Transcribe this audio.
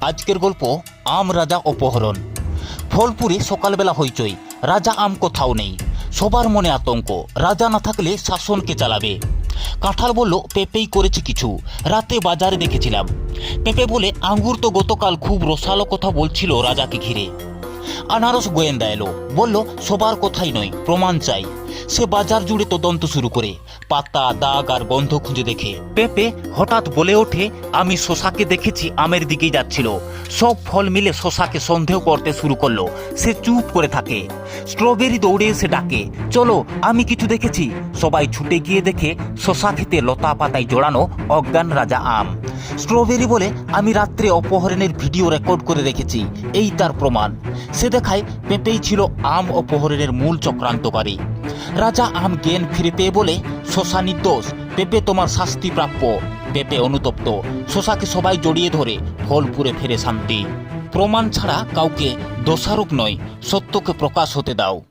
আজকের গল্প আম, রাজা অপহরণ ফলপুরে সকালবেলা হইচই, রাজা আম কোথাও নেই। সবার মনে আতঙ্ক, রাজা না থাকলে শাসনকে চালাবে? কাঁঠাল বলল, পেঁপেই করেছে কিছু, রাতে বাজারে দেখেছিলাম। পেঁপে বলে, আঙ্গুর তো গতকাল খুব রসালো কথা বলছিল রাজাকে ঘিরে। আনারস গোয়েন্দা এলো, বলল, সবার কথাই নয়, প্রমাণ চাই। সে বাজার জুড়ে তদন্ত শুরু করে। পাতা, দাগ আর গন্ধ খুঁজে দেখে। পেঁপে হঠাৎ বলে ওঠে, আমি শশাকে দেখেছি, আমের দিকেই যাচ্ছিল। সব ফল মিলে শশাকে সন্দেহ করতে শুরু করল। সে চুপ করে থাকে। স্ট্রবেরি দৌড়ে এসে ডাকে, চলো, আমি কিছু দেখেছি। সবাই ছুটে গিয়ে দেখে, শশা খেতে লতা পাতায় জড়ানো অজ্ঞান রাজা আম। স্ট্রবেরি বলে, আমি রাত্রে অপহরণের ভিডিও রেকর্ড করে রেখেছি। এই তার প্রমাণ। সে দেখায়, পেঁপেই ছিল আম অপহরণের মূল চক্রান্তকারী। রাজা আম জ্ঞান ফিরে পেয়ে বলে, শশা নির্দোষ, পেঁপে তোমার শাস্তি প্রাপ্য। পেঁপে অনুতপ্ত, শশাকে সবাই জড়িয়ে ধরে, ফলপুরে ফেরে শান্তি। প্রমাণ ছাড়া কাউকে দোষারোপ নয়, সত্যকে প্রকাশ হতে দাও।